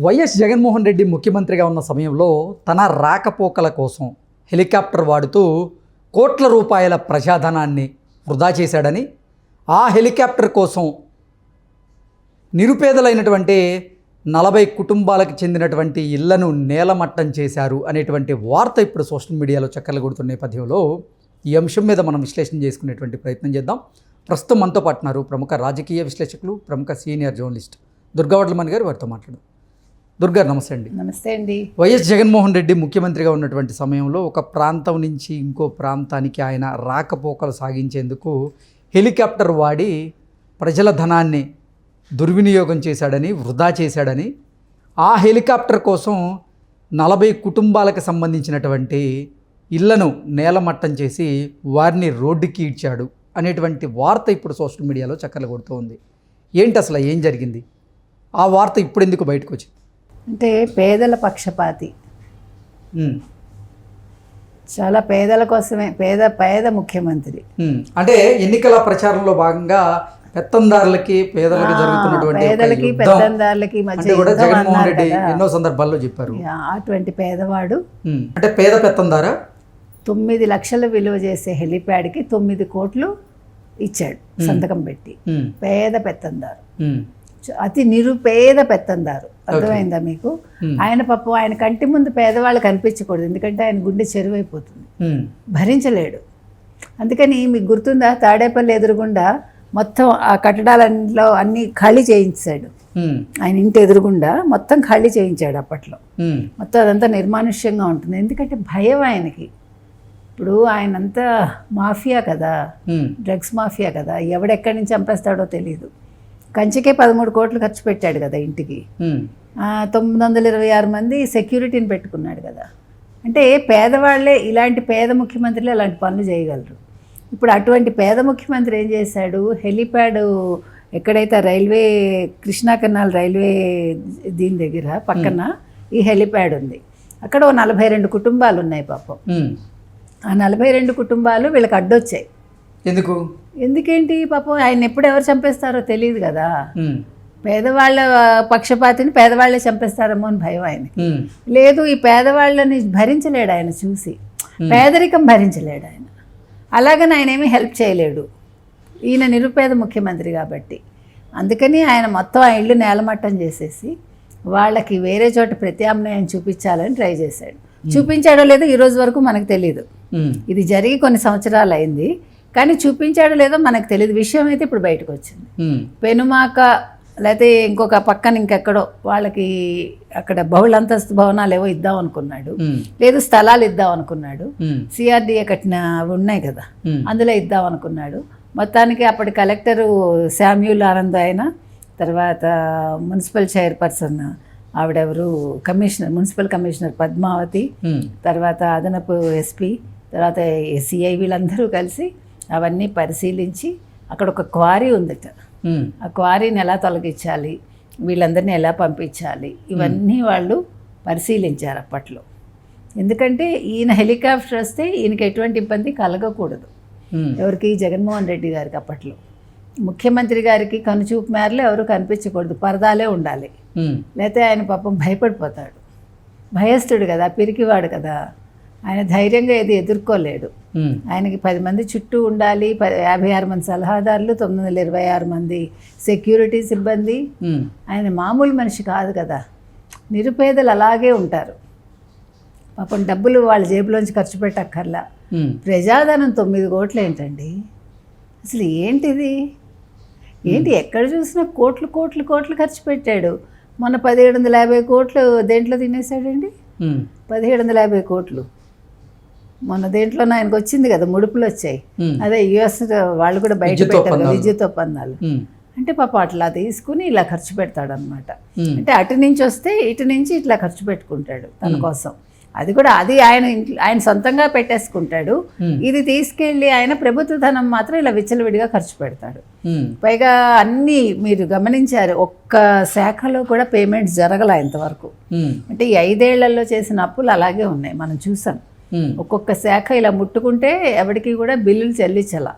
YS Jaganmohan Reddy ముఖ్యమంత్రిగా ఉన్న సమయంలో తన రాకపోకల కోసం హెలికాప్టర్ వాడుతూ కోట్ల రూపాయల ప్రజాధనాన్ని వృధా చేశాడని ఆ హెలికాప్టర్ కోసం నిరుపేదలైనటువంటి నలభై కుటుంబాలకు చెందినటువంటి ఇళ్ళను నేలమట్టం చేశారు అనేటువంటి వార్త ఇప్పుడు సోషల్ మీడియాలో చక్కర్లు కొడుతున్న నేపథ్యంలో ఈ అంశం మీద మనం విశ్లేషణ చేసుకునేటువంటి ప్రయత్నం చేద్దాం. ప్రస్తుతం మనతో పాటున్నారు ప్రముఖ రాజకీయ విశ్లేషకులు ప్రముఖ సీనియర్ జర్నలిస్ట్ దుర్గావడ్లమణి గారు వారితో మాట్లాడు దుర్గా నమస్తే అండి. నమస్తే అండి. వైఎస్ జగన్మోహన్ రెడ్డి ముఖ్యమంత్రిగా ఉన్నటువంటి సమయంలో ఒక ప్రాంతం నుంచి ఇంకో ప్రాంతానికి ఆయన రాకపోకలు సాగించేందుకు హెలికాప్టర్ వాడి ప్రజల ధనాన్ని దుర్వినియోగం చేశాడని వృధా చేశాడని ఆ హెలికాప్టర్ కోసం నలభై కుటుంబాలకు సంబంధించినటువంటి ఇళ్ళను నేలమట్టం చేసి వారిని రోడ్డుకి ఈడ్చాడు అనేటువంటి వార్త ఇప్పుడు సోషల్ మీడియాలో చక్కర్లు కొడుతూ ఉంది. ఏంటి అసలు ఏం జరిగింది? ఆ వార్త ఇప్పుడు ఎందుకు బయటకు వచ్చింది? అంటే పేదల పక్షపాతి. చాలా పేదల కోసమే పేద పేద ముఖ్యమంత్రి. అంటే ఎన్నికల ప్రచారంలో భాగంగా పెత్తందారులకి పేదలకి జరుగుతున్నటువంటి పేదలకి యుద్ధం. పెద్దందారులకి మధ్య కూడా జగన్మోహన్ రెడ్డి. ఎన్నో సందర్భాల్లో చెప్పారు. అటువంటి పేదవాడు. అంటే పేద పెత్తందారా? తొమ్మిది లక్షల విలువ చేసే హెలిప్యాడ్కి తొమ్మిది కోట్లు ఇచ్చాడు సంతకం పెట్టి. పేద పెత్తందారు. అతి నిరుపేద పెత్తందారు. అర్థమైందా మీకు. ఆయన పాపం ఆయన కంటి ముందు పేదవాళ్ళు కనిపించకూడదు. ఎందుకంటే ఆయన గుండె చెరువైపోతుంది. భరించలేడు. అందుకని మీకు గుర్తుందా? తాడేపల్లి ఎదురుగుండా మొత్తం ఆ కట్టడాలలో అన్నీ ఖాళీ చేయించాడు. ఆయన ఇంటి ఎదురుగుండా మొత్తం ఖాళీ చేయించాడు అప్పట్లో. మొత్తం అదంతా నిర్మానుష్యంగా ఉంటుంది. ఎందుకంటే భయం ఆయనకి. ఇప్పుడు ఆయనంతా మాఫియా కదా. డ్రగ్స్ మాఫియా కదా. ఎవడెక్కడి నుంచి చంపేస్తాడో తెలియదు కంచికే పదమూడు కోట్లు ఖర్చు పెట్టాడు కదా ఇంటికి. తొమ్మిది వందల ఇరవై ఆరు మంది సెక్యూరిటీని పెట్టుకున్నాడు కదా. అంటే పేదవాళ్ళే ఇలాంటి పేద ముఖ్యమంత్రులు ఇలాంటి పనులు చేయగలరు. ఇప్పుడు అటువంటి పేద ముఖ్యమంత్రి ఏం చేశాడు? హెలిప్యాడ్ ఎక్కడైతే రైల్వే కృష్ణా కెనాల్ రైల్వే దీని దగ్గర పక్కన ఈ హెలిప్యాడ్ ఉంది. అక్కడ ఓ నలభై రెండు కుటుంబాలు ఉన్నాయి పాపం. ఆ నలభై రెండు కుటుంబాలు వీళ్ళకి అడ్డొచ్చాయి. ఎందుకు? ఎందుకేంటి పాపం? ఆయన ఎప్పుడు ఎవరు చంపేస్తారో తెలియదు కదా. పేదవాళ్ళ పక్షపాతిని పేదవాళ్ళే చంపేస్తారేమో అని భయం ఆయనకి. ఉమ్, లేదు ఈ పేదవాళ్ళని భరించలేడు ఆయన చూసి. పేదరికం భరించలేడు ఆయన. అలాగని ఆయన ఏమీ హెల్ప్ చేయలేడు. ఈయన నిరుపేద ముఖ్యమంత్రి కాబట్టి. అందుకని ఆయన మొత్తం ఆ ఇల్లు నేలమట్టం చేసేసి వాళ్ళకి వేరే చోట ప్రత్యామ్నాయం చూపించాలని ట్రై చేశాడు. చూపించాడో లేదో ఈ రోజు వరకు మనకు తెలియదు ఇది జరిగి కొన్ని సంవత్సరాలు అయింది. కానీ చూపించాడో లేదో మనకు తెలియదు. విషయం అయితే ఇప్పుడు బయటకు వచ్చింది. పెనుమాక లేకపోతే ఇంకొక పక్కన ఇంకెక్కడో వాళ్ళకి అక్కడ బహుళంతస్తు భవనాలు ఏవో ఇద్దాం అనుకున్నాడు. లేదు స్థలాలు ఇద్దాం అనుకున్నాడు. సిఆర్డీఏ కట్టిన అవి ఉన్నాయి కదా. అందులో ఇద్దాం అనుకున్నాడు. మొత్తానికి అప్పటి కలెక్టరు శామ్యూల్ ఆనంద్ ఆయన తర్వాత మున్సిపల్ చైర్పర్సన్ ఆవిడెవరు? కమిషనర్ మున్సిపల్ కమిషనర్ పద్మావతి తర్వాత అదనపు ఎస్పీ తర్వాత సిఐ వీళ్ళందరూ కలిసి అవన్నీ పరిశీలించి అక్కడ ఒక క్వారీ ఉందట. ఆ క్వారీని ఎలా తొలగించాలి? వీళ్ళందరినీ ఎలా పంపించాలి? ఇవన్నీ వాళ్ళు పరిశీలించారు అప్పట్లో. ఎందుకంటే ఈయన హెలికాప్టర్ వస్తే ఈయనకి ఎటువంటి ఇబ్బంది కలగకూడదు. ఎవరికి? జగన్మోహన్ రెడ్డి గారికి అప్పట్లో. ముఖ్యమంత్రి గారికి కనుచూపు మేరలో ఎవరు కనిపించకూడదు. పరదాలే ఉండాలి. లేకపోతే ఆయన పాపం భయపడిపోతాడు. భయస్థుడు కదా పిరికివాడు కదా. ఆయన ధైర్యంగా ఏది ఎదుర్కోలేడు. ఆయనకి పది మంది చుట్టూ ఉండాలి యాభై ఆరు మంది సలహాదారులు తొమ్మిది వందల ఇరవై ఆరు మంది సెక్యూరిటీ సిబ్బంది. ఆయన మామూలు మనిషి కాదు కదా. నిరుపేదలు అలాగే ఉంటారు. పాపం డబ్బులు వాళ్ళ జేబులోంచి ఖర్చు పెట్టక్కర్లా. ప్రజాధనం తొమ్మిది కోట్లు ఏంటండి? అసలు ఏంటిది? ఏంటి ఎక్కడ చూసినా కోట్లు కోట్లు కోట్లు ఖర్చు పెట్టాడు. మొన్న పదిహేడు వందల యాభై కోట్లు దేంట్లో తినేసాడండి పదిహేడు వందల యాభై కోట్లు. మొన్న దేంట్లో ఆయనకు వచ్చింది కదా ముడుపులు వచ్చాయి. అదే యుఎస్ వాళ్ళు కూడా బయట పెట్టారు. విద్యుత్ ఒప్పందాలు. అంటే పాప అట్లా తీసుకుని ఇలా ఖర్చు పెడతాడు అనమాట అంటే అటు నుంచి వస్తే ఇటు నుంచి ఇట్లా ఖర్చు పెట్టుకుంటాడు తన కోసం. అది కూడా అది ఆయన ఆయన సొంతంగా పెట్టేసుకుంటాడు. ఇది తీసుకెళ్ళి ఆయన ప్రభుత్వ ధనం మాత్రం ఇలా విచ్చలవిడిగా ఖర్చు పెడతాడు. పైగా అన్నీ మీరు గమనించారు ఒక్క శాఖలో కూడా పేమెంట్స్ జరగల ఇంతవరకు. అంటే ఈ ఐదేళ్ళలో చేసిన అప్పులు అలాగే ఉన్నాయి మనం చూసాం. ఒక్కొక్క శాఖ ఇలా ముట్టుకుంటే ఎవరికి కూడా బిల్లులు చెల్లించాల.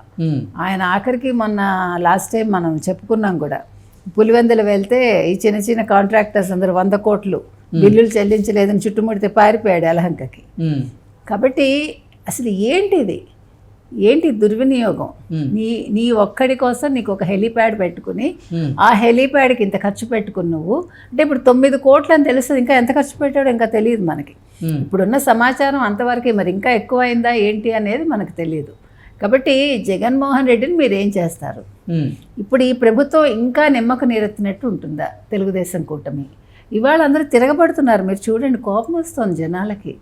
ఆయన ఆఖరికి మొన్న లాస్ట్ టైం మనం చెప్పుకున్నాం కూడా పులివెందులు వెళ్తే ఈ చిన్న చిన్న కాంట్రాక్టర్స్ అందరూ వంద కోట్లు బిల్లులు చెల్లించలేదని చుట్టుముడితే పారిపోయాడు అలహంకకి. కాబట్టి అసలు ఏంటిది? ఏంటి దుర్వినియోగం. నీ నీ ఒక్కడి కోసం నీకు ఒక హెలీప్యాడ్ పెట్టుకుని ఆ హెలీప్యాడ్కి ఇంత ఖర్చు పెట్టుకుని నువ్వు అంటే ఇప్పుడు తొమ్మిది కోట్లు అని తెలుస్తుంది ఇంకా ఎంత ఖర్చు పెట్టాడో ఇంకా తెలియదు మనకి. ఇప్పుడున్న సమాచారం అంతవరకే మరి ఇంకా ఎక్కువైందా ఏంటి అనేది మనకు తెలియదు కాబట్టి జగన్మోహన్ రెడ్డిని మీరు ఏం చేస్తారు? ఉమ్, ఇప్పుడు ఈ ప్రభుత్వం ఇంకా నిమ్మకు నీరెత్తినట్టు ఉంటుందా తెలుగుదేశం కూటమి? ఇవాళ అందరూ తిరగబడుతున్నారు. మీరు చూడండి కోపం వస్తుంది జనాలకి.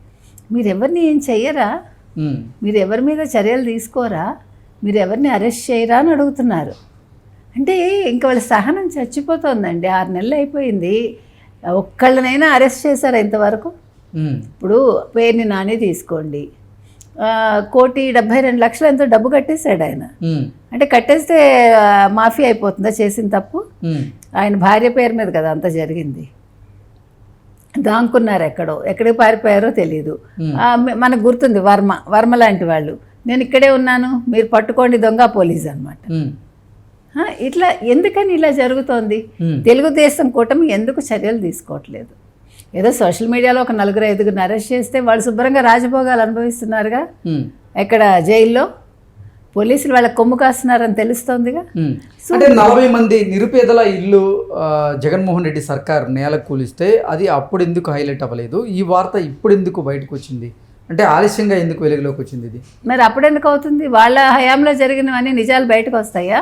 మీరు ఎవరిని ఏం చెయ్యరా? ఉమ్, మీరు ఎవరి మీద చర్యలు తీసుకోరా? మీరు ఎవరిని అరెస్ట్ చేయరా అని అడుగుతున్నారు. అంటే ఇంకా వాళ్ళ సహనం చచ్చిపోతుందండి. ఆరు నెలలు అయిపోయింది. ఒక్కళ్ళనైనా అరెస్ట్ చేశారా ఇంతవరకు? ఇప్పుడు పేరుని నాని తీసుకోండి. కోటి డెబ్బై రెండు లక్షలు ఎంతో డబ్బు కట్టేశాడు ఆయన. అంటే కట్టేస్తే మాఫీ అయిపోతుందా చేసిన తప్పు? ఆయన భార్య పేరు మీద కదా అంతా జరిగింది. దాంకున్నారు ఎక్కడో. ఎక్కడికి పారిపోయారో తెలియదు మనకు గుర్తుంది వర్మ వర్మ లాంటి వాళ్ళు. నేను ఇక్కడే ఉన్నాను మీరు పట్టుకోండి దొంగ పోలీస్ అనమాట ఇట్లా ఎందుకని ఇలా జరుగుతోంది? తెలుగుదేశం కూటమి ఎందుకు చర్యలు తీసుకోవట్లేదు? ఏదో సోషల్ మీడియాలో ఒక నలుగురు ఐదుగురిని అరెస్ట్ చేస్తే వాళ్ళు శుభ్రంగా రాజభోగాలు అనుభవిస్తున్నారుగా. ఎక్కడ జైల్లో పోలీసులు వాళ్ళ కొమ్ము కాస్తున్నారని తెలుస్తోందిగా. అంటే నలభై మంది నిరుపేదల ఇల్లు జగన్మోహన్ రెడ్డి సర్కార్ నేల కూలిస్తే అది అప్పుడు ఎందుకు హైలైట్ అవ్వలేదు? ఈ వార్త ఇప్పుడు ఎందుకు బయటకు వచ్చింది అంటే ఆలస్యంగా ఎందుకు వెలుగులోకి వచ్చింది ఇది? మరి అప్పుడెందుకు అవుతుంది? వాళ్ళ హయాంలో జరిగినవన్నీ నిజాలు బయటకు వస్తాయా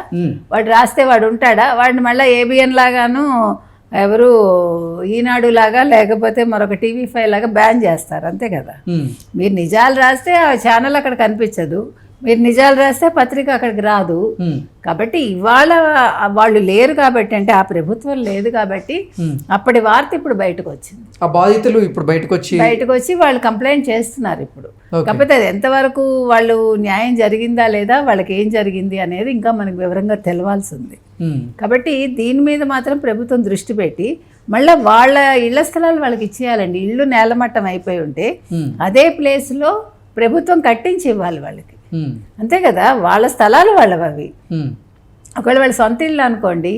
వాడు రాస్తే వాడు ఉంటాడా? వాడిని మళ్ళీ ఏబిఎన్ లాగాను ఎవరు ఈనాడు లాగా లేకపోతే మరొక టీవీ ఫైవ్ లాగా బ్యాన్ చేస్తారు అంతే కదా? మీరు నిజాలు రాస్తే ఆ ఛానల్ అక్కడ కనిపించదు. మీరు నిజాలు రాస్తే పత్రిక అక్కడికి రాదు. కాబట్టి ఇవాళ వాళ్ళు లేరు కాబట్టి అంటే ఆ ప్రభుత్వం లేదు కాబట్టి. అప్పటి వార్త ఇప్పుడు బయటకు వచ్చింది. ఆ బాధితులు ఇప్పుడు బయటకు వచ్చి బయటకు వచ్చి వాళ్ళు కంప్లైంట్ చేస్తున్నారు ఇప్పుడు. కాకపోతే అది ఎంతవరకు వాళ్ళు న్యాయం జరిగిందా లేదా వాళ్ళకి ఏం జరిగింది అనేది ఇంకా మనకు వివరంగా తెలవాల్సి ఉంది కాబట్టి దీని మీద మాత్రం ప్రభుత్వం దృష్టి పెట్టి మళ్ళీ వాళ్ళ ఇళ్ళ స్థలాలు వాళ్ళకి ఇచ్చేయాలండి. ఇల్లు నేలమట్టం అయిపోయి ఉంటే అదే ప్లేస్లో ప్రభుత్వం కట్టించి ఇవ్వాలి వాళ్ళకి. అంతే కదా వాళ్ళ స్థలాలు వాళ్ళవి అవి ఒకవేళ వాళ్ళ సొంత ఇల్లు అనుకోండి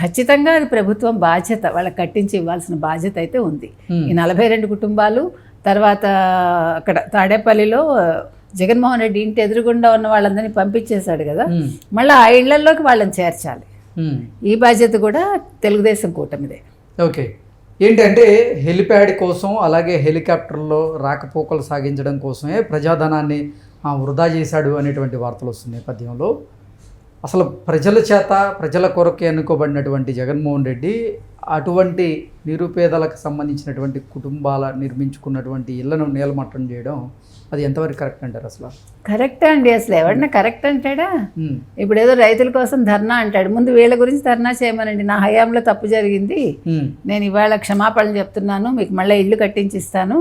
ఖచ్చితంగా అది ప్రభుత్వం బాధ్యత వాళ్ళకి కట్టించి ఇవ్వాల్సిన బాధ్యత అయితే ఉంది. ఈ నలభై రెండు కుటుంబాలు తర్వాత అక్కడ తాడేపల్లిలో జగన్మోహన్ రెడ్డి ఇంటి ఎదురుగుండా ఉన్న వాళ్ళందరినీ పంపించేశాడు కదా మళ్ళీ ఆ ఇళ్ళలోకి వాళ్ళని చేర్చాలి. ఈ బాధ్యత కూడా తెలుగుదేశం కూటమిదే. ఓకే. ఏంటంటే హెలిప్యాడ్ కోసం అలాగే హెలికాప్టర్లో రాకపోకలు సాగించడం కోసమే ప్రజాధనాన్ని వృధా చేశాడు అనేటువంటి వార్తలు వస్తున్న నేపథ్యంలో అసలు ప్రజల చేత ప్రజల కొరకు ఎన్నుకోబడినటువంటి జగన్మోహన్ రెడ్డి అటువంటి నిరుపేదలకు సంబంధించినటువంటి కుటుంబాల నిర్మించుకున్నటువంటి ఇళ్ళను నేలమట్టం చేయడం అది ఎంతవరకు కరెక్ట్ అంటారు అసలు? కరెక్ట్ అండి అసలు. ఎవరన్నా కరెక్ట్ అంటాడా? ఇప్పుడు ఏదో రైతుల కోసం ధర్నా అంటాడు. ముందు వీళ్ళ గురించి ధర్నా చేయమనండి. నా హయాంలో తప్పు జరిగింది. నేను ఇవాళ క్షమాపణలు చెప్తున్నాను. మీకు మళ్ళీ ఇల్లు కట్టించిస్తాను.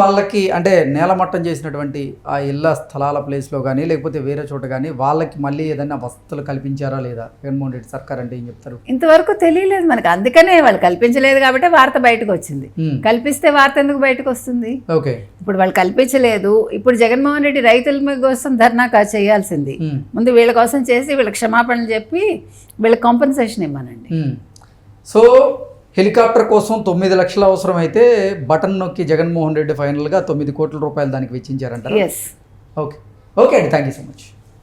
వాళ్ళకి అంటే నేలమట్టం చేసినటువంటి ఆ ఇళ్ళ స్థలాల ప్లేస్లో కానీ లేకపోతే వేరే చోట కానీ వాళ్ళకి మళ్ళీ ఏదైనా వసతులు కల్పించారా లేదా? జగన్మోహన్ రెడ్డి సర్కార్ అంటే ఏం చెప్తారు? ఇంతవరకు తెలియలేదు మనకు. అందుకనే వాళ్ళు కల్పించలేదు కాబట్టి వార్త బయటకు వచ్చింది. ఉమ్, కల్పిస్తే వార్త ఎందుకు బయటకు వస్తుంది? ఓకే. ఇప్పుడు వాళ్ళు కల్పించలేదు. ఇప్పుడు జగన్మోహన్ రెడ్డి రైతుల కోసం ధర్నా చేయాల్సింది. ఉమ్, ముందు వీళ్ళ కోసం చేసి వీళ్ళ క్షమాపణలు చెప్పి వీళ్ళ కాంపన్సేషన్ ఇవ్వనండి. ఉమ్. సో హెలికాప్టర్ కోసం తొమ్మిది లక్షలు అవసరం అయితే బటన్ నొక్కి జగన్మోహన్ రెడ్డి ఫైనల్గా తొమ్మిది కోట్ల రూపాయలు దానికి వెచ్చించారంటారు? ఎస్ ఓకే ఓకే అండి. Thank you so much